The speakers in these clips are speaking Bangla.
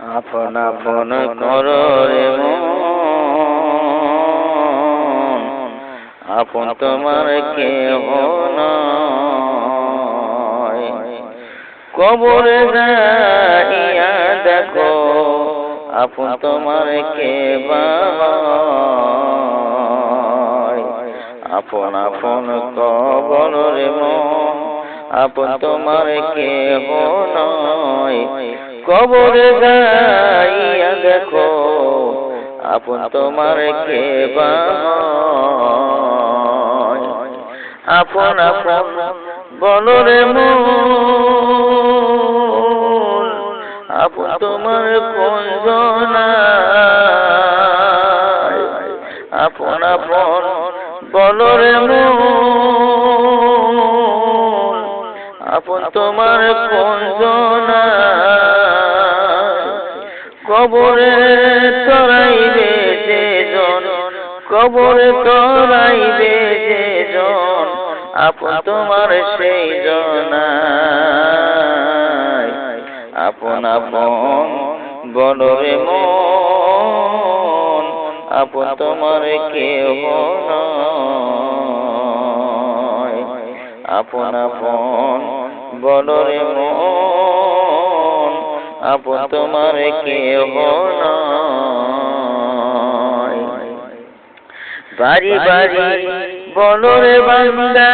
আপন আপন করো রে আপন তোমার কেহ নয়। কবরে যাইয়া দেখো আপন তোমার কে আপন আপন কবর রে মন। আপন তোমার কেহ নয়। কবরে যাইয়া দেখো আপন তোমার কে আপন আপন বলো রে মন আপন তোমার কোন আপন আপন বলো রে আপন তোমার জনায় কবরে তরাইবে যে জন কবরে তরাইবে যে জন আপন তোমার সেই জনায় আপন আপন বলরে মন আপন তোমার কেহ নয়। আপন আপন বলরে মন, আপন তোমার কেহ নয় বাড়ি বাড়ি বলো রে বান্দা,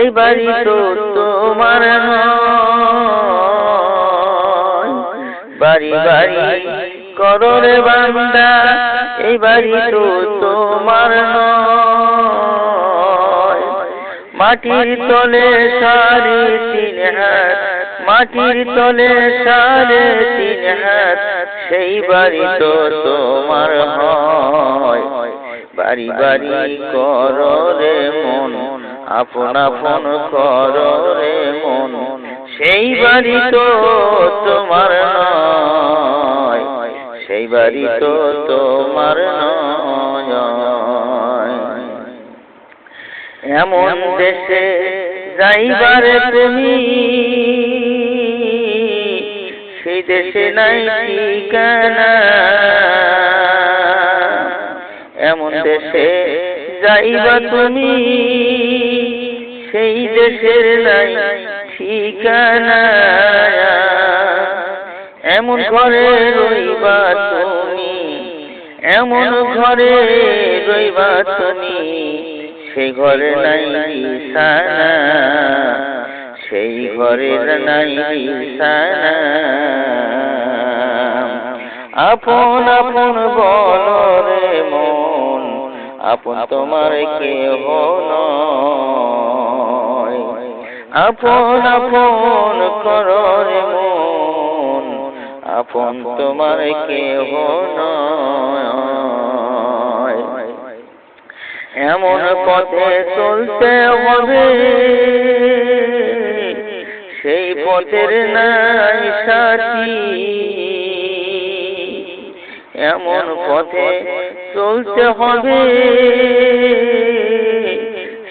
এই বাড়ি তো তোমার বাড়ি বাড়ি করো রে বান্দা, এই বাড়ি তো তোমার নয়। মাটির তলে সাড়ে তিন হাত। মাটির তলে সাড়ে তিন হাত। সেই বাড়ি তো তোমার হয়। বাড়ি বাড়ি কর রে মন। আপন আপন কর রে মন। সেই বাড়ি তো তোমার নয়। সেই বাড়ি তো তোমার নয়। এমন দেশে যাইবার তুমি সেই দেশে নাই ঠিকানা। এমন দেশে যাইবা তুমি সেই দেশের নাই ঠিকানা। এমন ঘরে রইবা তুমি। এমন ঘরে রইবা তুমি। সেই ঘরে নাই বিছানা সেই ঘরে নাই বিছানা আপন আপন বল রে মন, আপন তোমার কেহ নয়। আপন আপন কর রে মন, আপন তোমার কেহ নয়। এমন পথে চলতে হবে। সেই পথের নাই সাথী। এমন পথে চলতে হবে।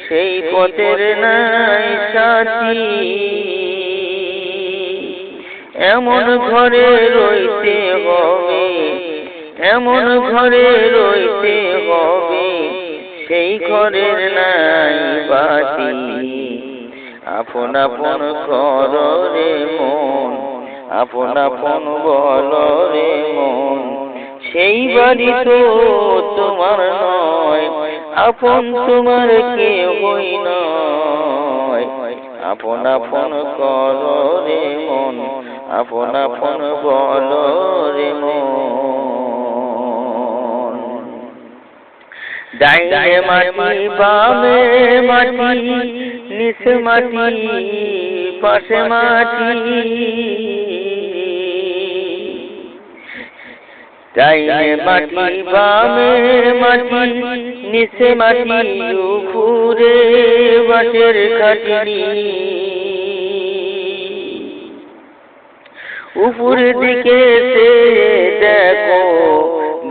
সেই পথের নাই সাথী। এমন ঘরে রইতে হবে। এমন ঘরে রইতে হবে। সেই ঘরের নাই বাতি আপন আপন কর রে মন। আপন আপন বল রে মন। সেই বাড়ি তো তোমার নয় আপন তোমার কে হই নয় আপন আপন কর রে মন আপন আপন বল রে মন। ডাইনে মাটি, বামে মাটি, নিচে মাটি, পাশে মাটি। ডাইনে মাটি, বামে মাটি, নিচে মাটি উপরে বাসের খাটি উপরের দিকে দেখো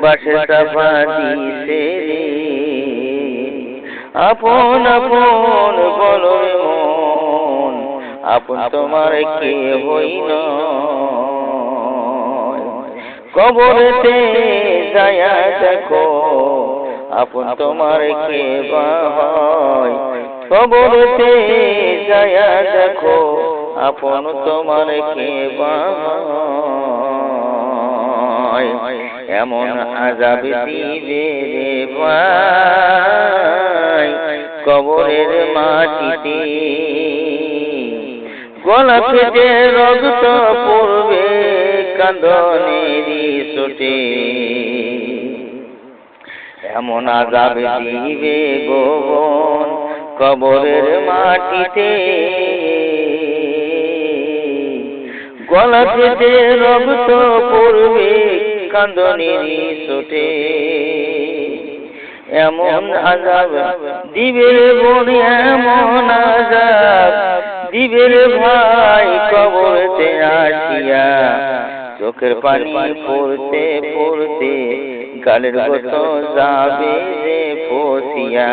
বাসটা দিছে রে আপন আপন বলো মন। আপন তোমার কে হই নয়? কবরেতে যায়া দেখো আপন তোমার কে বা হয়? কবরেতে যায়া দেখো আপন তোমার কে বা হয়? এমন আজাব দিবে রে ভাই কবরের মাটিতে গলা ফেটে রক্ত পড়বে কান্দনেরই সোটে এমন আজাব দিবে গোবন কবরের মাটিতে। গলা ফেটে রক্ত পড়বে কান্দনেরই সোটে এমন আজাব দিবে বোন এমন আজাব দিবে রে ভাই কবরতে আসিয়া। চোখের পানি পড়তে পড়তে, গালের গত যাবে রে ফসিয়া।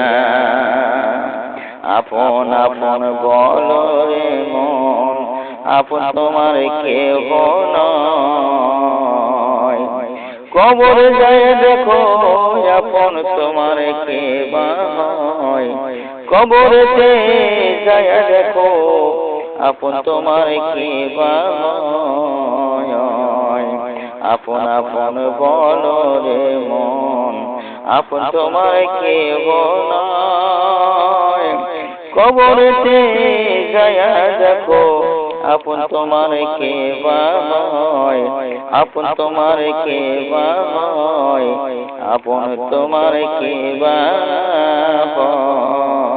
আপন আপন বল রে মন, আপন তোমার কেহ নয়। কবর যায় দেখো আপন তোমার কে হয়। কবরেতে যায় দেখো আপন তোমার কে বা হয়। আপন আপন বল রে মন। আপন তোমার কে নয় কবরেতে যায় দেখো আপন তোমার কে বাবায় আপন তোমার কে বাবায় আপন তোমার কে বা হয়